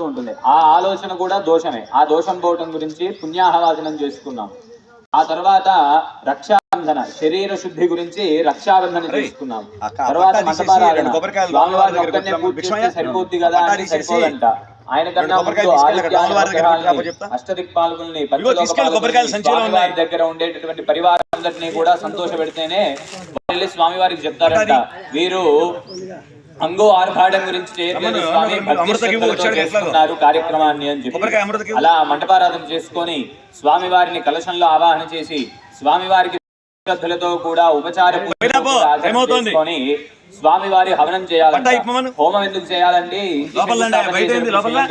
ఉంటుంది. ఆ ఆలోచన కూడా దోషమే. ఆ దోషం పోవటం గురించి పుణ్యాహవాచనం చేసుకున్నాం. ఆ తర్వాత రక్షాబంధన శరీర శుద్ధి గురించి రక్షాబంధన చేసుకున్నాం. తర్వాత మంటపారాధన? సరిపోద్ది కదా సరిపోదంట. ఆయన కన్నా. అష్టదిక్పాలకుల్ని. స్వామివారి దగ్గర ఉండేటటువంటి పరివారాలందరినీ కూడా సంతోష పెడితేనే వెళ్ళి స్వామివారికి చెప్తారంట. వీరు అంగో ఆర్భాటం గురించి స్వామి. చేస్తున్నారు కార్యక్రమాన్ని అని చెప్పి. అలా మంటపారాధన చేసుకొని స్వామివారిని కలశంలో ఆవాహన చేసి స్వామివారికి శ్రద్ధలతో కూడా ఉపచార? చేసుకొని స్వామివారి హవనం ఇప్పమను. హోమం ఎందుకు చేయాలండి?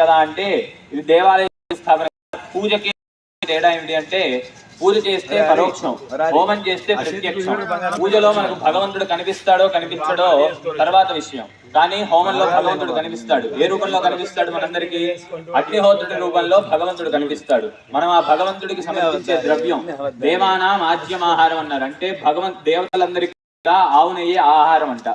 కదా అంటే ఇది దేవాలయ స్థాపన. పూజకి తేడా ఏమిటి అంటే పూజ చేస్తే పరోక్షం. హోమం చేస్తే ప్రత్యక్షం. పూజలో మనకు భగవంతుడు కనిపిస్తాడో కనిపించడో తర్వాత విషయం. కానీ హోమంలో భగవంతుడు కనిపిస్తాడు. ఏ రూపంలో కనిపిస్తాడు మనందరికి? అగ్నిహోత్రుడి రూపంలో భగవంతుడు కనిపిస్తాడు. మనం ఆ భగవంతుడికి సమర్పించే ద్రవ్యం దేవానాం ఆజ్యమాహారం అన్నారు. అంటే భగవంత్ దేవతలందరికీ ఆవు నెయ్యి ఆహారం అంట.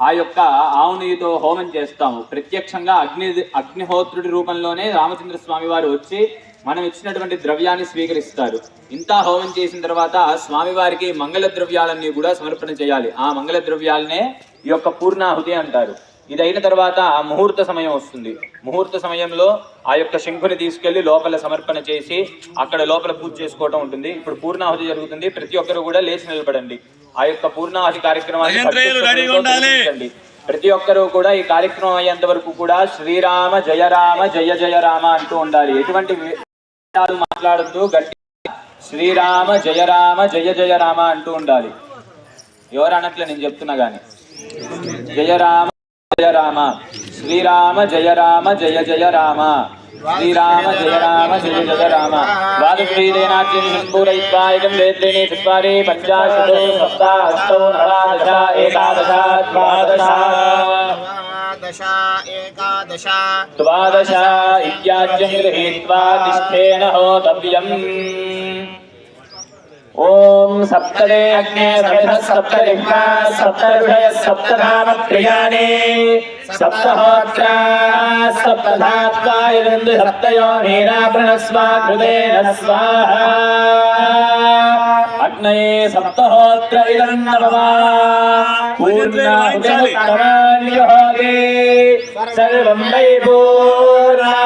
ఆ యొక్క ఆవు నెయ్యితో హోమం చేస్తాము. ప్రత్యక్షంగా అగ్ని అగ్నిహోత్రుడి రూపంలోనే రామచంద్ర స్వామి వారు వచ్చి మనం ఇచ్చినటువంటి ద్రవ్యాన్ని స్వీకరిస్తారు. ఇంత హోమం చేసిన తర్వాత స్వామివారికి మంగళ ద్రవ్యాలన్నీ కూడా సమర్పణ చేయాలి. ఆ మంగళ ద్రవ్యాలనే ఈ యొక్క పూర్ణాహుతి అంటారు. ఇది అయిన తర్వాత ముహూర్త సమయం వస్తుంది. ముహూర్త సమయంలో ఆ యొక్క శంఖుని తీసుకెళ్ళి లోపల సమర్పణ చేసి అక్కడ లోపల పూజ చేసుకోవటం ఉంటుంది. ఇప్పుడు పూర్ణాహుతి జరుగుతుంది. ప్రతి ఒక్కరు కూడా లేచి నిలబడండి. ఆ యొక్క పూర్ణాహుతి కార్యక్రమాన్ని. ప్రతి ఒక్కరూ కూడా ఈ కార్యక్రమం అయ్యేంత వరకు కూడా శ్రీరామ జయ రామ జయ జయ రామ అంటూ ఉండాలి. ఎటువంటి మాట్లాడుతూ గట్టి శ్రీరామ జయ రామ జయ జయ రామ అంటూ ఉండాలి. ఎవరు అనట్లే నేను చెప్తున్నా గాని. జయ రామ జయ రామ శ్రీరామ జయ రామ జయ జయ రామ శ్రీరామ జయ రామ జయ జయ రామ ద్వాదశ్రీదేనాట్యం సంపూరయిత్వాయకం వేత్రేణి చత్వారి పంచాశతో సప్త అష్టౌ నవాదశ ఏకాదశ ద్వాదశ दश एकादश ద్వాదశ ఇత్యాజ్యం గృహీత్వా తిష్ఠేన హోతవ్యం ఓం సప్తదే అగ్నే సప్త సప్తదిక్పా సప్తఋషయ సప్తధామ ప్రియాణి సప్తహోత్ర సప్తధాత్వాయ నందు సప్తయో నీరాభృణస్వా కృతేన స్వాహ. అగ్నయే సప్తహోత్ర ఇదన్నవమా పూర్ణాహుతిముత్తమాన్యహోతి సర్వం వై పూర్ణాహుతిః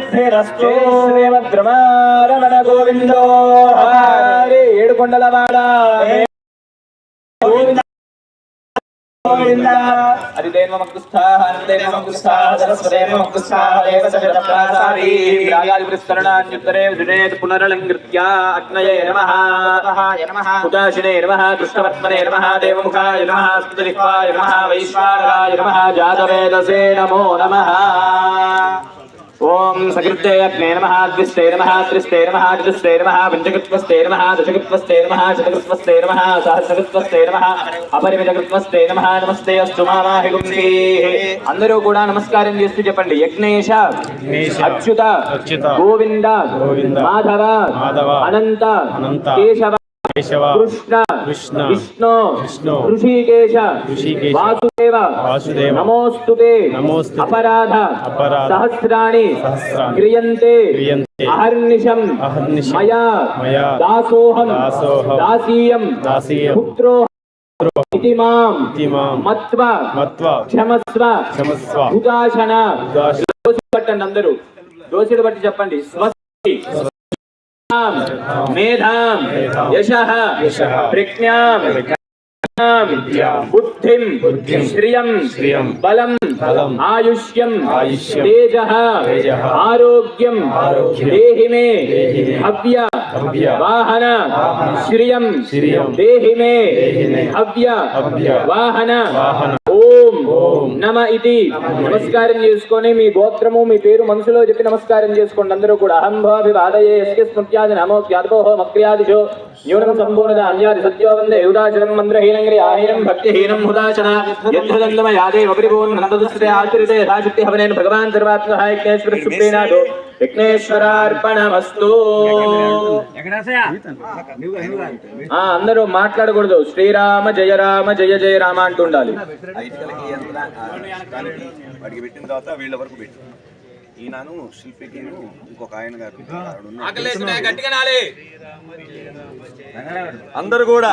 సిద్ధిరస్తు శ్రీమద్రమారమణ గోవిందో. హరి ఏడుకొండలవాడ హరిదేవ మక్కుస్థాః హరిదేవ మక్కుస్థాః సరస్వదేవ మక్కుస్థాః ఏక సవిరప్రాసారీ రాగాది విస్తరణాన్యుత్తరే విజనేత్ పునరలంకృత్య అగ్నయే నమః. नमः ఉదాశినే నమః కృష్ణవర్త్మనే నమః దేవముఖాయ నమః నమః వైశ్వానరాయ నమః జాతవేదసే నమో నమః. ఓం సకృతే అగ్నే నమః ద్విస్తే నమః త్రిస్తే నమః చతుస్తే నమః పంచకృత్వస్తే నమః దశకృత్వస్తే నమః శతకృత్వస్తే నమః సహస్రకృత్వస్తే నమః అపరిమితకృత్వస్తే నమః నమస్తే అస్తు మామాహి గుంసీః అందరూ కూడా నమస్కారం చేస్తూ చెప్పండి. యజ్ఞేశ అచ్యుత గోవింద గోవింద, మాధవ మాధవ, అనంత అనంత, కేశవ కేశవ కృష్ణ కృష్ణ, విష్ణు విష్ణు, ఋషికేశ ఋషికేశ, వాసుదేవ వాసుదేవ, నమోస్తుతే నమోస్తుతే, అపరాధ అపరాధ, సహస్రాణి సహస్రాణి, క్రియంతే క్రియంతే, అహర్నిశం అహర్నిశం, మయా మయా, దాసోహం దాసోహం, దాసీయం దాసీయం, పుత్రో మత్వ క్షమస్వ క్షమస్వ ఉదాసన పట్టండి అందరూ. బట్టి చెప్పండి స్వస్తి. मेधाम यशः प्रज्ञाम बुद्धि श्रिय बल आयुष्यम तेज आरोग्यम देहि मे भव्य वाहन श्रिय देहि मे हव्य वाहन నమ ఇది నమస్కారం చేసుకొని మీ గోత్రము మీ పేరు మనసులో చెప్పి నమస్కారం చేసుకోండి. అందరూ కూడా అహం భావివాదయే యస్య స్మృత్యాది నమో యాదవో మక్రియాదిషో. న్యూనం సంపూర్ణద అన్యాది సత్యోవందే యుదాచనం మంత్రహీనం ఆహీనం భక్తిహీనం హుదాచన యద్ధదందమ యాదే వపరిపూర్ణ నందదుస్తే ఆచరితే యథాశక్తి హవనేన భగవాన్ సర్వాత్మ విఘ్నేశ్వర సుప్రీనాథో. విఘ్నేశ్వరార్పణమస్తు ఆ, అందరూ మాట్లాడకూడదు. శ్రీరామ జయ రామ జయ జయ రామ అంటూ ఉండాలి. ఐటికలకి యంత్ర దానికి వాడికి పెట్టిన తర్వాత వీళ్ళ వరకు పెట్టు ఈయనను శిల్పికి ఇంకొక ఆయన గారు. అందరూ కూడా.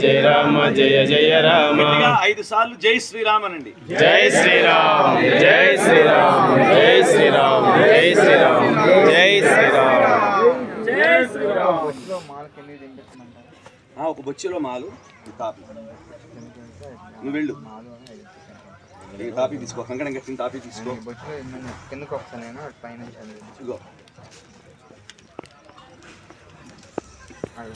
జయ రామ జయ జయ రామ. ఐదు సార్లు జై శ్రీరామ్ అనండి జై శ్రీరామ్ జై శ్రీరామ్ జై శ్రీరామ్ జై శ్రీరామ్ జై శ్రీరామ్. ఆ, ఒక బొచ్చెలో మాలు కాపీ. నువ్వు వెళ్ళు. కాపీ తీసుకో కంకణం కట్టిన కాపీ తీసుకో. కిందకు వస్తాను నేను అటు పైన ఇగో అది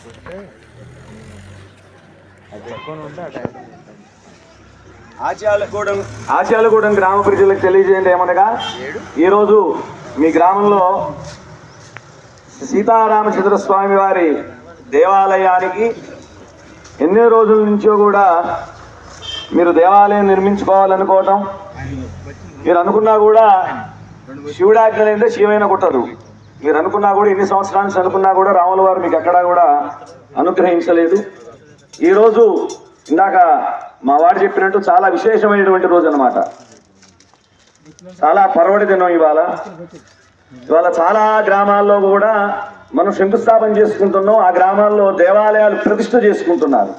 ఆచాలగూడెం ఆశాలగూడెం గ్రామ ప్రజలకు తెలియజేయండి ఏమనగా? ఈరోజు మీ గ్రామంలో సీతారామచంద్ర స్వామి వారి దేవాలయానికి ఎన్నో రోజుల నుంచో కూడా మీరు దేవాలయం నిర్మించుకోవాలనుకోవటం మీరు అనుకున్నా కూడా శివుడు ఆజ్ఞ లేదే శివైన కుట్టదు మీరు అనుకున్నా కూడా ఎన్ని సంవత్సరాల నుంచి అనుకున్నా కూడా రాముల వారు మీకు ఎక్కడా కూడా అనుగ్రహించలేదు. ఈరోజు ఇందాక మా వాడు చెప్పినట్టు చాలా విశేషమైనటువంటి రోజు అన్నమాట. చాలా పర్వడి దినం ఇవాళ. ఇవాళ చాలా గ్రామాల్లో కూడా మనం శంకుస్థాపన చేసుకుంటున్నాం. ఆ గ్రామాల్లో దేవాలయాలు ప్రతిష్ఠ చేసుకుంటున్నారు.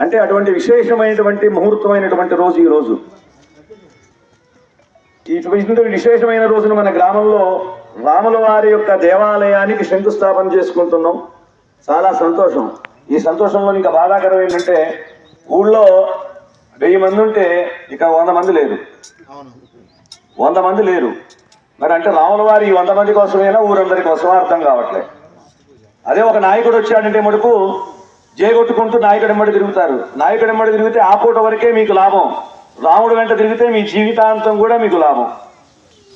అంటే అటువంటి విశేషమైనటువంటి ముహూర్తమైనటువంటి రోజు ఈ రోజు ఇటువంటి విశేషమైన రోజున మన గ్రామంలో రాముల వారి యొక్క దేవాలయానికి శంకుస్థాపన చేసుకుంటున్నాం. చాలా సంతోషం. ఈ సంతోషంలో ఇంకా బాధాకరం ఏంటంటే ఊళ్ళో వెయ్యి మంది ఉంటే ఇక వంద మంది లేరు. వంద మంది లేరు. మరి అంటే రాముల వారి ఈ వంద మంది కోసమేనా ఊరందరి కోసమా అర్థం కావట్లే. అదే ఒక నాయకుడు వచ్చాడంటే మటుకు జేగొట్టుకుంటూ నాయకుడు ఎమ్మడి తిరుగుతారు. నాయకుడు ఎమ్మడి తిరిగితే ఆ పూట వరకే మీకు లాభం. రాముడు వెంట తిరిగితే మీ జీవితాంతం కూడా మీకు లాభం.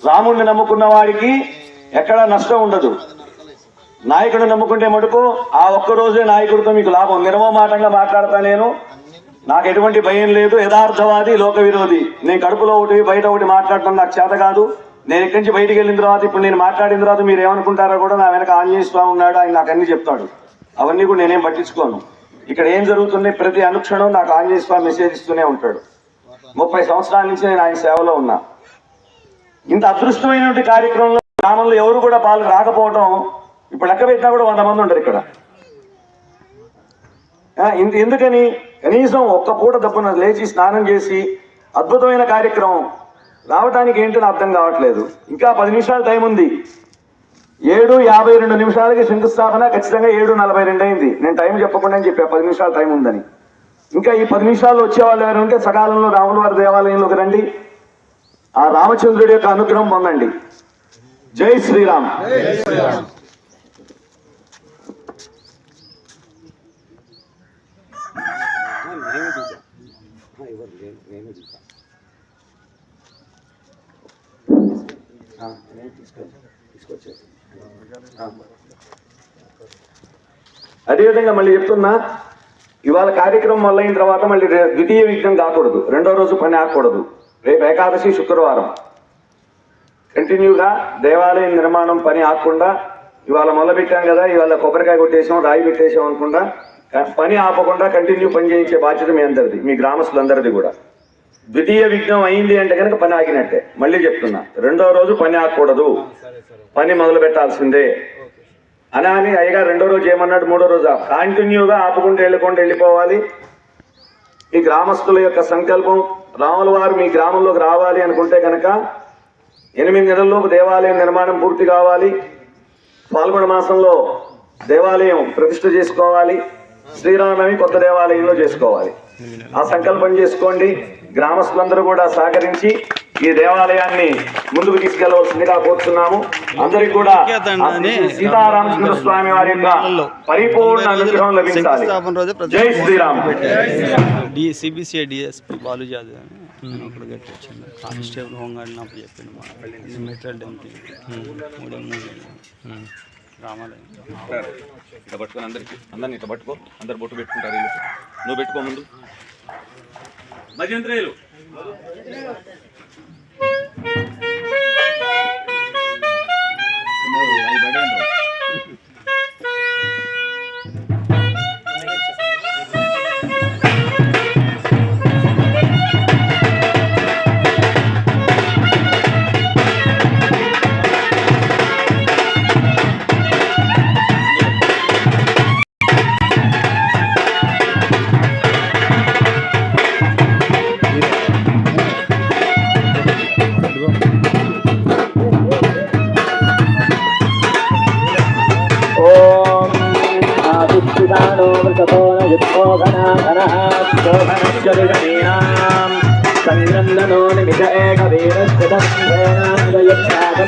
రాముడిని నమ్ముకున్న వాడికి ఎక్కడా నష్టం ఉండదు. నాయకుడు నమ్ముకుంటే మటుకు ఆ ఒక్క రోజే నాయకుడితో మీకు లాభం. నిర్మమాటంగా మాట్లాడతా నేను. నాకు ఎటువంటి భయం లేదు. యథార్థవాది లోక విరోధి నేను కడుపులో ఒకటి బయట ఒకటి మాట్లాడటం నాకు చేత కాదు. నేను ఇక్కడి నుంచి బయటికి వెళ్ళిన తర్వాత ఇప్పుడు నేను మాట్లాడిన తర్వాత మీరు ఏమనుకుంటారో కూడా నా వెనక ఆంజనేయ స్వామి ఉన్నాడు. ఆయన నాకు అన్ని చెప్తాడు. అవన్నీ కూడా నేనేం పట్టించుకోను. ఇక్కడ ఏం జరుగుతుంది? ప్రతి అనుక్షణం నాకు ఆంజనేయ స్వామి మెసేజ్ ఇస్తూనే ఉంటాడు. ముప్పై సంవత్సరాల నుంచి నేను ఆయన సేవలో ఉన్నా. ఇంత అదృష్టమైనటువంటి కార్యక్రమంలో గ్రామంలో ఎవరు కూడా పాలు రాకపోవడం ఇప్పుడు లెక్క పెట్టినా కూడా వంద మంది ఉంటారు ఇక్కడ. ఎందుకని? కనీసం ఒక్క పూట దప్పున లేచి స్నానం చేసి అద్భుతమైన కార్యక్రమం. రావడానికి ఏంటని అర్థం కావట్లేదు. ఇంకా పది నిమిషాలు టైం ఉంది. ఏడు యాభై రెండు నిమిషాలకి శంకుస్థాపన ఖచ్చితంగా ఏడు నలభై రెండు అయింది. నేను టైం చెప్పకుండా చెప్పా పది నిమిషాలు టైం ఉందని. ఇంకా ఈ పది నిమిషాల్లో వచ్చేవాళ్ళు ఎవరు ఉంటే సకాలంలో రాముల వారి దేవాలయంలోకి రండి. ఆ రామచంద్రుడి యొక్క అనుగ్రహం పొందండి. జై శ్రీరామ్. అదేవిధంగా మళ్ళీ చెప్తున్నా ఇవాళ కార్యక్రమం మొదలైన తర్వాత మళ్ళీ ద్వితీయ విఘ్నం కాకూడదు. రెండో రోజు పని ఆకూడదు రేపు ఏకాదశి శుక్రవారం. కంటిన్యూగా దేవాలయం నిర్మాణం పని ఆగకుండా ఇవాళ మొదలుపెట్టాం కదా ఇవాళ కొబ్బరికాయ కొట్టేసాం రాయి పెట్టేసాం అనుకుండా పని ఆపకుండా కంటిన్యూ పని చేయించే బాధ్యత మీ అందరిది మీ గ్రామస్తులందరిది కూడా. ద్వితీయ విఘ్నం అయింది అంటే కనుక పని ఆగినట్టే. మళ్ళీ చెప్తున్నా. రెండో రోజు పని ఆగకూడదు. పని మొదలు పెట్టాల్సిందే. అని అని అయ్యగారు రెండో రోజు ఏమన్నాడు? మూడో రోజు కంటిన్యూగా ఆపుకుంటూ వెళ్ళకుండా వెళ్ళిపోవాలి. ఈ గ్రామస్తుల యొక్క సంకల్పం రాముల వారు మీ గ్రామంలోకి రావాలి అనుకుంటే కనుక ఎనిమిది నెలల్లోపు దేవాలయం నిర్మాణం పూర్తి కావాలి. పాల్గొన మాసంలో దేవాలయం ప్రతిష్ఠ చేసుకోవాలి. శ్రీరామనవమి కొత్త దేవాలయంలో చేసుకోవాలి. ఆ సంకల్పం చేసుకోండి. గ్రామస్తులందరూ కూడా సహకరించి ఈ దేవాలయాన్ని ముందుకు తీసుకెళ్ళవలసిందిగా కోరుతున్నాము. అందరికి కూడా సీతారామచంద్ర స్వామి వారి యొక్క పరిపూర్ణ అనుగ్రహం లభించాలి. Jai Shriram. D CBCI DSP Balu Jadhav అని ఆయన ఒకటి గట్టి వచ్చింది కానిస్టేబుల్ హోంగార్డ్ నాకు చెప్పిండు మా మెట్రల్ డెంకి మూడే మూడు రామాలయం ఇట్లా పట్టుకొని అందరికి అందరిని ఇట్లా పట్టుకో. అందరు బొట్టు పెట్టుకుంటారు. నువ్వు పెట్టుకో ముందు. భజంత్రేయులు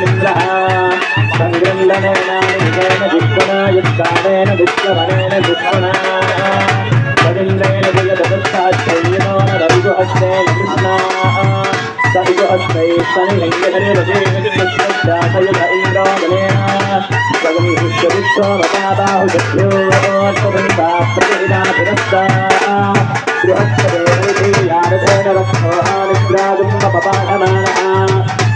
मित्रः सङ्गृल्लनेन निजेन दुष्मना युक्तानेन दुष्टवनेन दुष्मणा रविन्द्रेण जयदशाच्छल्यनो न रविगुहस्ते कृष्णाः सविगुहस्ते शनिलिङ्गधरिरजेन्द्रयुध इन्द्रावनेन सगमिहुष्य विश्वमताबाहुशत्योत्पन्ता प्रतिदा पुरस्ता गृहस्पदे यारदेन रक्षोहानिद्रादुम्बपाहमानः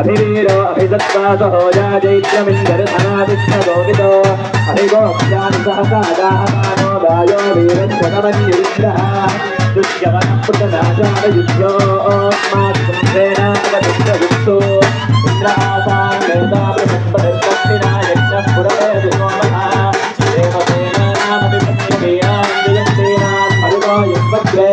अभिवीरो अभिदत्त्वासहो जैत्यमिन्दरधनादिष्टगोविदो अभिगोप्यानि सहसादाहमानो वायो वीरश्वनमन्युरुग्रः दुष्यवनपुटनाशायुज्यो मातृसेनापदुष्टयुक्तो इन्द्रासान् वेदाप्रबन्धनिर्दक्षिणा यक्षः पुरवे विमोमः देवसेनानामपि पत्नीयान् मरुतो युग्मग्रे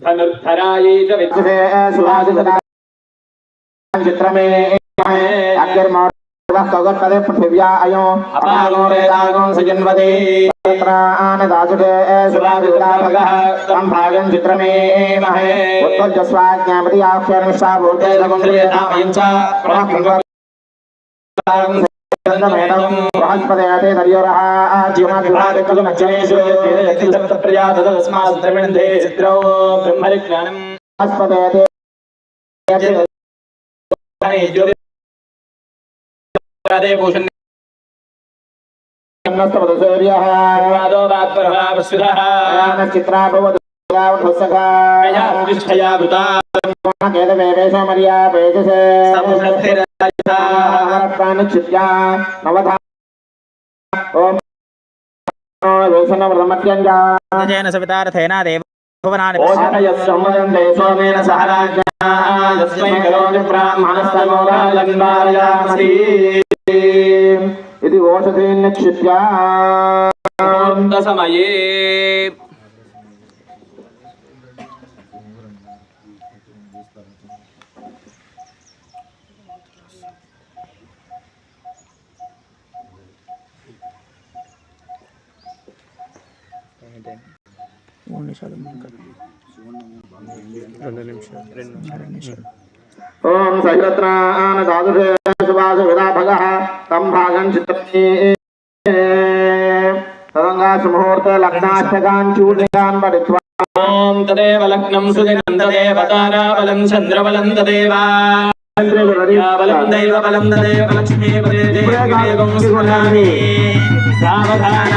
యథాశక్తి ఉపచార పూజాంగరిష్కే ఓం ధనుర్ధరాయే చ విద్యుతే సువాసితదా చిత్రమే అగ్నిర్మోర్వస్తగత్పదే పృథివ్యా అయం అపాగో వేదాగో సజన్వతే తత్రానదాసుడే సులావిద్రాభగः తం భాగం చిత్రమే మహే ఉత్పజ్జస్వాజ్ఞాపతి ఆఖ్యానమిష్టా భూతే సగుంద్రియతామయం చ మేడం బృహస్పతయతే దర్యోరః జీవనాభివాదకలు మధ్యమేషు ప్రజా తదస్మాత్ ద్రవిణందే చిత్రో బ్రహ్మవిజ్ఞానం బృహస్పతయతే భూషణ్ జైన సవితారథేన దేవ భువనాని సోమేన సహరాజ్ఞస్మై కరోమి బ్రాహ్మణస్తమోరాజన్మారయామసి ఇది ఓషధీన్యక్షిప్యా సమయే ఓం సహిరత్నాన దాదుషే సువాస విరాభగ తం భాగం చిత్రమే తదంగాసు ముహూర్త లగ్నాష్టకాన్ చూర్ణికాన్ పఠిత్వా ఓం తదేవ లగ్నం సుదినం తదేవ తారాబలం చంద్రబలం తదేవ. బలం దైవ బలం తదేవ లక్ష్మీపదే దేవం స్మరామి. సావధాన.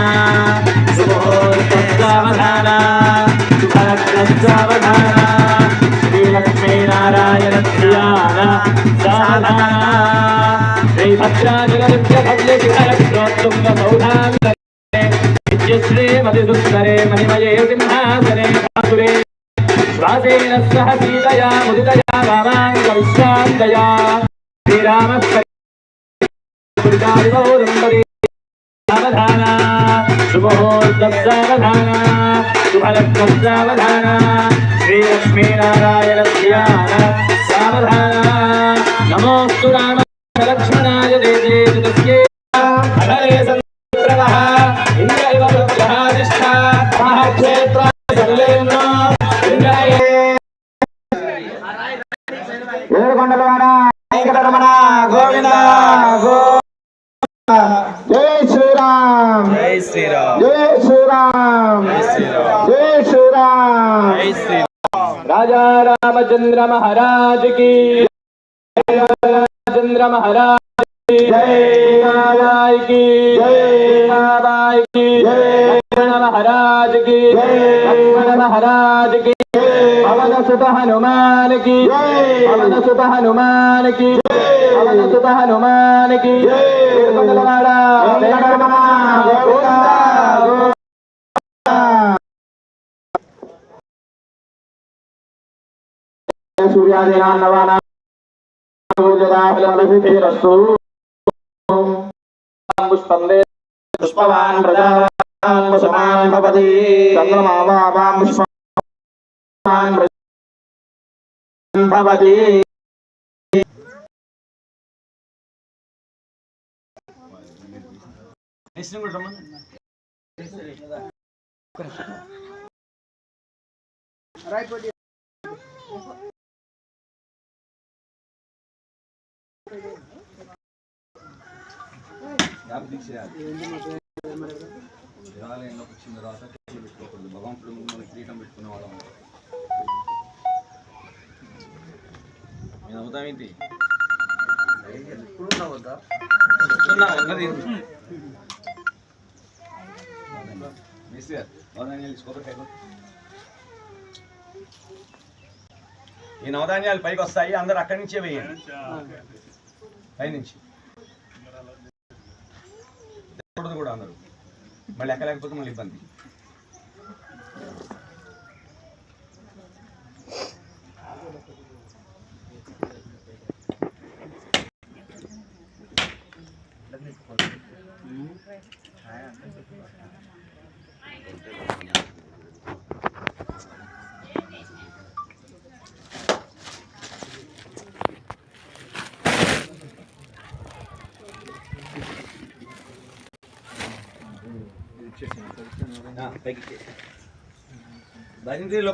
సావధాన సావధాన. శ్రీలక్ష్మీనారాయణ సావధాన శ్రీభద్రాజగత్య భవ్య మణిమయే సింహా శ్వాసేన సహ సీతయా ముదితయా వామాంగవిశ్రాంతయా శ్రీరామస్పరి సావధాన శుభముహూర్తం సావధాన శుభలగ్నం సావధాన శ్రీలక్ష్మీనారాయణ ధ్యాన సావధాన. నమోస్తు రామ లక్ష్మణాయ దేవే తస్యే హరే राजा रामचंद्र महाराज की। रामचंद्र महाराज की। जय महाराज की। जय की। जय महाराज की। जय महाराज की। सुत हनुमान की। सुत हनुमान की। सुत हनुमान की। जय సూర్యాదీనాన్నవానా పూజదాఫలమభిధేరస్తు పుష్పం దే పుష్పవాన్ భవతి ప్రజావాన్ భవతి దేవాలయంలోకి వచ్చిన తర్వాత టెంపుల్ పెట్టుకోకూడదు భగవంతుడు ముందు మనకి కిరీటం పెట్టుకునే వాళ్ళం నేను అవుతామేంటి చెప్తున్నా ఉన్నది మిస్టర్ నవధాన్యాలు ఈ నవధాన్యాలు పైకి వస్తాయి అందరు అక్కడి నుంచే వేయండి. పైనుంచి. కూడదు కూడా అందరూ. మళ్ళీ ఎక్కలేకపోతే మళ్ళీ ఇబ్బంది. ఆ, పైకి ఇచ్చేసి. భజంత్రిలో